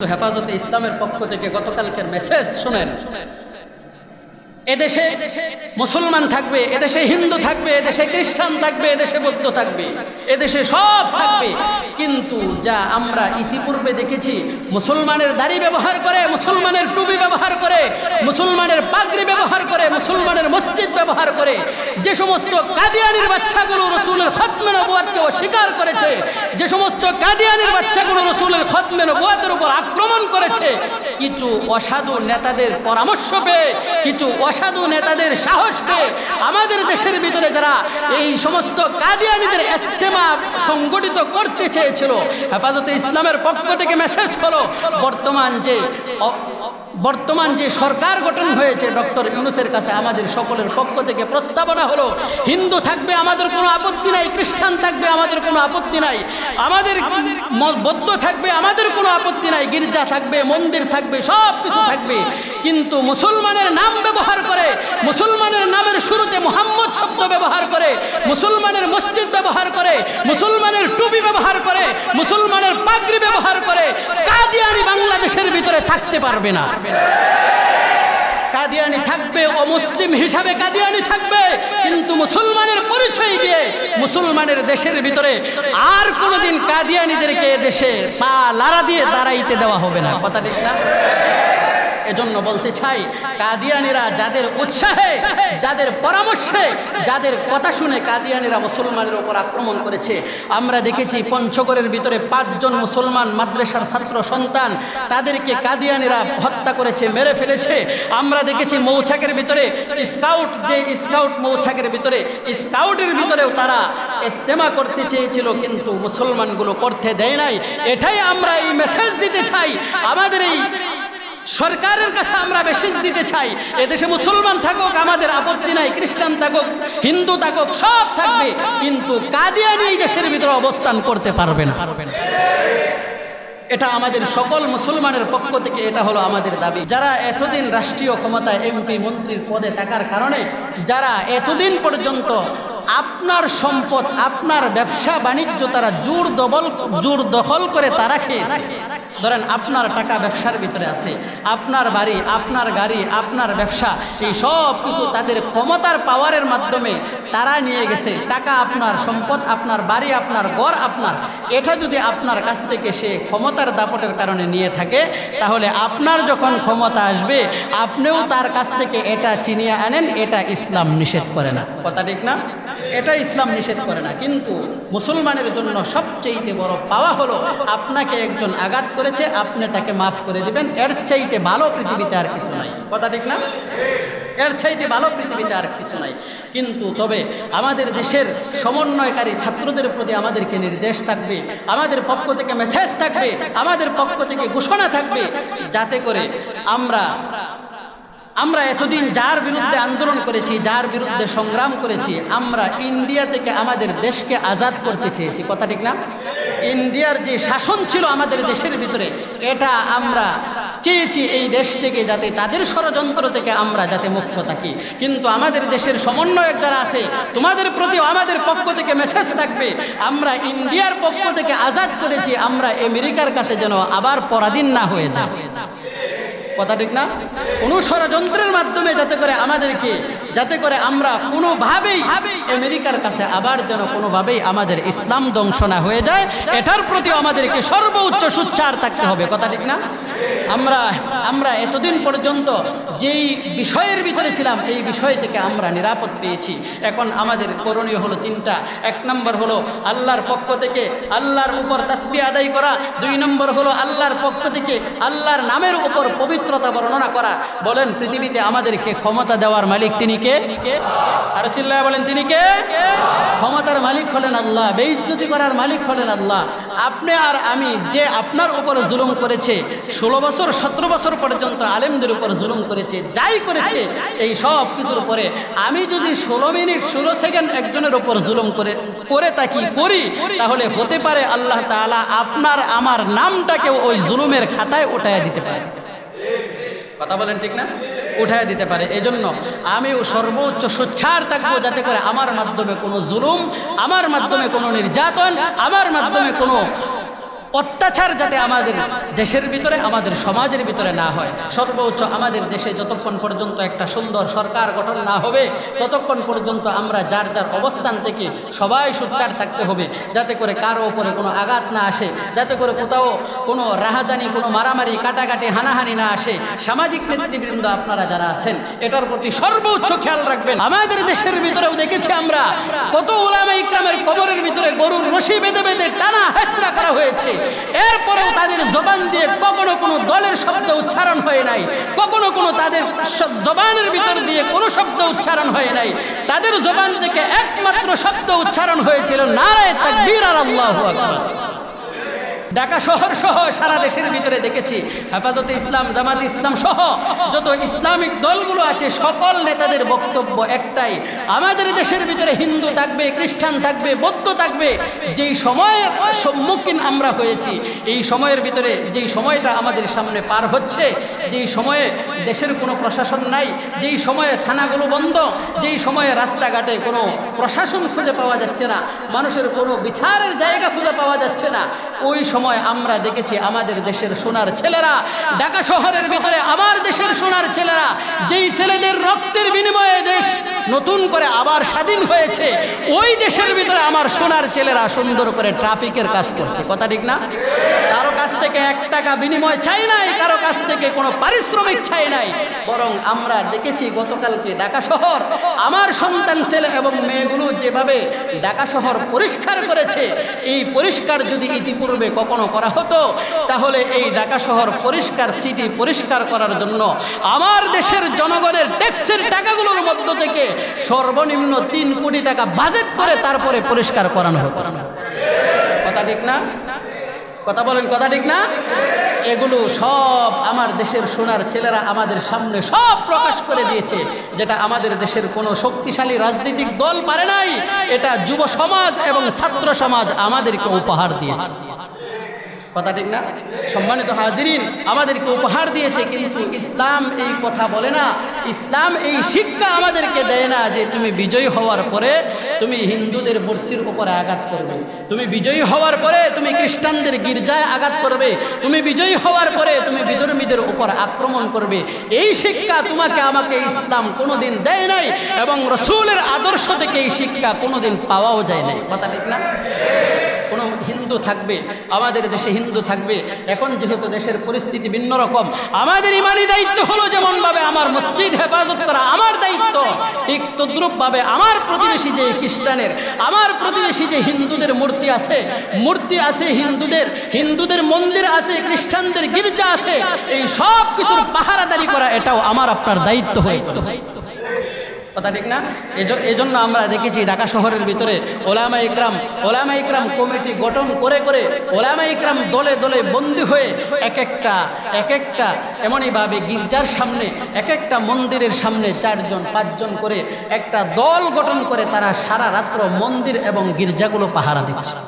হেফাজতে ইসলামের পক্ষ থেকে গতকালকের মেসেজ শুনেন। এদেশে মুসলমান থাকবে, এদেশে হিন্দু থাকবে, এদেশে খ্রিস্টান থাকবে, এদেশে বৌদ্ধ থাকবে, এদেশে সব থাকবে। কিন্তু যা আমরা ইতিপূর্বে দেখেছি, মুসলমানের দাড়ি ব্যবহার করে, মুসলমানের টুপি ব্যবহার করে, মুসলমানের পাগড়ি ব্যবহার করে, মুসলমানের মসজিদ ব্যবহার করে, যে সমস্ত কাদিয়ানির বাচ্চাগুলো রসুলের খতমে নবুয়াতকে অস্বীকার করেছে, যে সমস্ত কাদিয়ানির বাচ্চাগুলো রসুলের খতমে নবুয়াতের উপর আক্রমণ করেছে, কিছু অসাধু নেতাদের পরামর্শ পেয়ে, কিছু অসাধু নেতাদের সাহস পেয়ে আমাদের দেশের ভিতরে যারা এই সমস্ত কাদিয়ানিদের ইস্তেমা সংগঠিত করতে চেয়েছিল, হেফাজতে ইসলামের পক্ষ থেকে মেসেজ হলো বর্তমান যে বর্তমান যে সরকার গঠন হয়েছে, ডক্টর ইউনুসের কাছে আমাদের সকলের পক্ষ থেকে প্রস্তাবনা হলো, হিন্দু থাকবে আমাদের কোনো আপত্তি নাই, খ্রিস্টান থাকবে আমাদের কোনো আপত্তি নাই, আমাদের বৌদ্ধ থাকবে আমাদের কোনো আপত্তি নাই, গির্জা থাকবে, মন্দির থাকবে সব কিছু থাকবে। কিন্তু মুসলমানের নাম ব্যবহার করে, মুসলমানের নামের শুরুতে মোহাম্মদ শব্দ ব্যবহার করে, মুসলমানের মসজিদ ব্যবহার করে, মুসলমানের টুপি ব্যবহার করে, মুসলমানের পাগড়ি ব্যবহার করে, কাদিয়ানি বাংলাদেশের ভিতরে থাকতে পারবে না। কাদিয়ানি থাকবে ও মুসলিম হিসাবে কাদিয়ানি থাকবে, কিন্তু মুসলমানের পরিচয় দিয়ে মুসলমানের দেশের ভিতরে আর কোনোদিন কাদিয়ানিদেরকে দেশে পা লারা দিয়ে দাঁড়াইতে দেওয়া হবে না। কথা ঠিক না? এজন্য বলতে চাই, কাদিয়ানিরা যাদের উৎসাহে, যাদের পরামর্শে, যাদের কথা শুনে কাদিয়ানিরা মুসলমানের ওপর আক্রমণ করেছে। আমরা দেখেছি পঞ্চগড়ের ভিতরে পাঁচজন মুসলমান মাদ্রাসার ছাত্র সন্তান, তাদেরকে কাদিয়ানিরা হত্যা করেছে, মেরে ফেলেছে। আমরা দেখেছি মৌছাকের ভিতরে স্কাউট, যে স্কাউট মৌছাকের ভিতরে স্কাউটের ভিতরেও তারা ইস্তেমা করতে চেয়েছিল, কিন্তু মুসলমানগুলো করতে দেয় নাই। এটাই আমরা এই মেসেজ দিতে চাই। আমাদের এই সরকারের কাছে আমরা মেসেজ দিতে চাই, এদেশে মুসলমান থাকুক, আমাদের আপত্তি নাই, খ্রিস্টান থাকুক, হিন্দু থাকুক, সব থাকবে, কিন্তু কাদিয়ানি এই দেশের ভিতরে অবস্থান করতে পারবে না। এটা আমাদের সকল মুসলমানের পক্ষ থেকে, এটা হলো আমাদের দাবি। যারা এতদিন রাষ্ট্রীয় ক্ষমতায় এমপি, মন্ত্রীর পদে থাকার কারণে, যারা এতদিন পর্যন্ত আপনার সম্পদ, আপনার ব্যবসা, বাণিজ্য, তারা জোর দবল, জোর দখল করে তারা খেয়েছে। ধরেন আপনার টাকা ব্যবসার ভিতরে আছে, আপনার বাড়ি, আপনার গাড়ি, আপনার ব্যবসা সেই সব কিছু তাদের ক্ষমতার পাওয়ারের মাধ্যমে তারা নিয়ে গেছে। টাকা আপনার সম্পদ, আপনার বাড়ি, আপনার ঘর, আপনার, এটা যদি আপনার কাছ থেকে সে ক্ষমতার দাপটের কারণে নিয়ে থাকে, তাহলে আপনার যখন ক্ষমতা আসবে, আপনিও তার কাছ থেকে এটা চিনিয়ে আনেন, এটা ইসলাম নিষেধ করে না। কথা ঠিক না? এটা ইসলাম নিষেধ করে না। কিন্তু মুসলমানের জন্য সবচেয়ে বড় পাওয়া হলো, আপনাকে একজন আঘাত করেছে, আপনি তাকে মাফ করে দিবেন। এর চাইতে ভালো পৃথিবীতে আর কিছু নাই। কথা ঠিক না? এর চাইতে ভালো পৃথিবীতে আর কিছু নাই। কিন্তু তবে আমাদের দেশের সমন্বয়কারী ছাত্রদের প্রতি আমাদেরকে নির্দেশ থাকবে, আমাদের পক্ষ থেকে মেসেজ থাকবে, আমাদের পক্ষ থেকে ঘোষণা থাকবে, যাতে করে আমরা আমরা এতদিন যার বিরুদ্ধে আন্দোলন করেছি, যার বিরুদ্ধে সংগ্রাম করেছি, আমরা ইন্ডিয়া থেকে আমাদের দেশকে আজাদ করতে চেয়েছি। কথা ঠিক না? ইন্ডিয়ার যে শাসন ছিল আমাদের দেশের ভিতরে, এটা আমরা চেয়েছি এই দেশ থেকে যাতে তাদের ষড়যন্ত্র থেকে আমরা যাতে মুক্ত থাকি। কিন্তু আমাদের দেশের সমন্বয়ক যারা আছে, তোমাদের প্রতি আমাদের পক্ষ থেকে মেসেজ থাকবে, আমরা ইন্ডিয়ার পক্ষ থেকে আজাদ করেছি, আমরা আমেরিকার কাছে যেন আবার পরাধীন না হয়ে যায় কথা ঠিক না? কোনো ষড়যন্ত্রের মাধ্যমে যাতে করে আমাদেরকে, যাতে করে আমরা কোনোভাবেই আমেরিকার কাছে আবার যেন কোনোভাবেই আমাদের ইসলাম ধ্বংস না হয়ে যায়, এটার প্রতি আমাদেরকে সর্বোচ্চ সুচ্চার থাকতে হবে, কথা ঠিক না? আমরা আমরা এতদিন পর্যন্ত যেই বিষয়ের ভিতরে ছিলাম, এই বিষয় থেকে আমরা নিরাপদ পেয়েছি। এখন আমাদের করণীয় হলো তিনটা। এক নম্বর হলো আল্লাহর পক্ষ থেকে আল্লাহর উপর তাসবি আদায় করা। দুই নম্বর হলো আল্লাহর পক্ষ থেকে আল্লাহর নামের উপর পবিত্রতা বর্ণনা করা। বলেন, পৃথিবীতে আমাদেরকে ক্ষমতা দেওয়ার মালিক তিনি কে? আরও চিল্লায় বলেন, তিনি কে? ক্ষমতার মালিক হলেন আল্লাহ, বেইজ্জতি করার মালিক হলেন আল্লাহ। আপনি আর আমি যে আপনার উপরে জুলুম করেছে, ষোলো বছর, সতেরো বছর পর্যন্ত আলেমদের উপর জুলুম করেছে, যাই করেছে, এই সব কিছুর উপরে আমি যদি ষোলো মিনিট, ষোলো সেকেন্ড একজনের উপর জুলুম করে করে তাকি করি, তাহলে হতে পারে আল্লাহ তাআলা আপনার, আমার নামটাকেও ওই জুলুমের খাতায় উঠাইয়া দিতে পারে। কথা বলেন ঠিক না? উঠায় দিতে পারে। এজন্য আমি সর্বোচ্চ সোচ্ছার থাকব যাতে করে আমার মাধ্যমে কোনো জুলুম, আমার মাধ্যমে কোনো নির্যাতন, আমার মাধ্যমে কোনো অত্যাচার যাতে আমাদের দেশের ভিতরে আমাদের সমাজের ভিতরে না হয়। সর্বোচ্চ আমাদের দেশে যতক্ষণ পর্যন্ত একটা সুন্দর সরকার গঠন না হবে ততক্ষণ পর্যন্ত আমরা যার যার অবস্থান থেকে সবাই সুত্তার থাকতে হবে যাতে করে কারও ওপরে কোনো আঘাত না আসে যাতে করে কোথাও কোনো রাহাজানি কোনো মারামারি কাটাকাটি হানাহানি না আসে। সামাজিক নেতৃবৃন্দ আপনারা যারা আছেন এটার প্রতি সর্বোচ্চ খেয়াল রাখবেন। আমাদের দেশের ভিতরেও দেখেছি আমরা কত ওলামা ইকরামের কবরের ভিতরে গরুর রশি বেঁধে বেঁধে টানা হেসরা করা হয়েছে। এরপরেও তাদের জবান দিয়ে কখনো কোনো দলের শব্দ উচ্চারণ হয় নাই, কখনো কোনো তাদের জবানের ভিতর দিয়ে কোনো শব্দ উচ্চারণ হয় নাই। তাদের জবান থেকে একমাত্র শব্দ উচ্চারণ হয়েছিল নারায় তাকবীর আর আল্লাহু আকবার। ঢাকা শহর সহ সারা দেশের ভিতরে দেখেছি। হেফাজতে ইসলাম, জামাত ইসলাম সহ যত ইসলামিক দলগুলো আছে, সকল নেতাদের বক্তব্য একটাই। আমাদের দেশের ভিতরে হিন্দু থাকবে, খ্রিস্টান থাকবে, বৌদ্ধ থাকবে, যেই সময়ের সম্মুখীন আমরা হয়েছি, এই সময়ের ভিতরে যেই সময়টা আমাদের সামনে পার হচ্ছে, যেই সময়ে দেশের কোনো প্রশাসন নাই, যেই সময়ে থানাগুলো বন্ধ, যেই সময়ে রাস্তাঘাটে কোনো প্রশাসন খুঁজে পাওয়া যাচ্ছে না, মানুষের কোনো বিচারের জায়গা খুঁজে পাওয়া যাচ্ছে না, ওই সময় আমরা দেখেছি আমাদের দেশের সোনার ছেলেরা ঢাকা শহরের ভিতরে, আমার দেশের সোনার ছেলেরা, যেই ছেলেদের দেশ নতুন করে আবার স্বাধীন হয়েছে। ওই দেশের ভিতরে আমার সোনার ছেলেরা সুন্দর করে ট্রাফিকের কাজ করছে। কথা ঠিক না? কারও কাছ থেকে এক টাকা বিনিময় চাই নাই, কারও কাছ থেকে কোনো পারিশ্রমিক চাই নাই। বরং আমরা দেখেছি গতকালকে ঢাকা শহর, আমার সন্তান ছেলে এবং মেয়েগুলো যেভাবে ঢাকা শহর পরিষ্কার করেছে, এই পরিষ্কার যদি ইতিপূর্বে কখনো করা হতো, তাহলে এই ঢাকা শহর পরিষ্কার, সিটি পরিষ্কার করার জন্য আমার দেশের জনগণের ট্যাক্সের টাকাগুলোর মধ্য থেকে সর্বনিম্ন তিন কোটি টাকা বাজেট করে তারপরে পরিষ্কার করানো হতো। কথা ঠিক না? কথা বলেন, কথা ঠিক না? এগুলো সব আমার দেশের সোনার ছেলেরা আমাদের সামনে সব প্রকাশ করে দিয়েছে, যেটা আমাদের দেশের কোনো শক্তিশালী রাজনৈতিক দল পারে নাই, এটা যুব সমাজ এবং ছাত্র সমাজ আমাদেরকে উপহার দিয়েছে। কথা ঠিক না? সম্মানিত হাজিরিন, আমাদেরকে উপহার দিয়েছে কিন্তু ইসলাম এই কথা বলে না। ইসলাম এই শিক্ষা আমাদেরকে দেয় না যে তুমি বিজয়ী হওয়ার পরে তুমি হিন্দুদের মূর্তির উপরে আঘাত করবে। তুমি বিজয়ী হওয়ার পরে তুমি খ্রিস্টানদের গির্জায় আঘাত করবে। তুমি বিজয়ী হওয়ার পরে তুমি বিধর্মীদের উপর আক্রমণ করবে। এই শিক্ষা তোমাকে, আমাকে ইসলাম কোনোদিন দেয় নাই এবং রসুলের আদর্শ থেকে এই শিক্ষা কোনোদিন পাওয়াও যায় নাই। কথা ঠিক না? কোনো হিন্দু থাকবে, আমাদের দেশে হিন্দু থাকবে। এখন যেহেতু দেশের পরিস্থিতি ভিন্ন রকম, আমাদের ইমানি দায়িত্ব হলো যেমনভাবে আমার মসজিদ হেফাজত করা, আমার দায়িত্ব, ঠিক তদ্রুপভাবে আমার প্রতিবেশী যে খ্রিস্টানের, আমার প্রতিবেশী যে হিন্দুদের মূর্তি আছে মূর্তি আছে হিন্দুদের হিন্দুদের মন্দির আছে, খ্রিস্টানদের গির্জা আছে, এই সব কিছুর পাহারাদারি করা, এটাও আমার আপনার দায়িত্ব হয়ে কথা ঠিক না? এজ- জন্য আমরা দেখেছি ঢাকা শহরের ভিতরে ওলামা ইকরাম ওলামা ইকরাম কমিটি গঠন করে করে ওলামা ইকরাম দলে দলে বন্দী হয়ে এক একটা এক একটা এমনইভাবে গির্জার সামনে এক একটা মন্দিরের সামনে চারজন, পাঁচজন করে একটা দল গঠন করে তারা সারা রাত্র মন্দির এবং গির্জাগুলো পাহারা দিচ্ছে।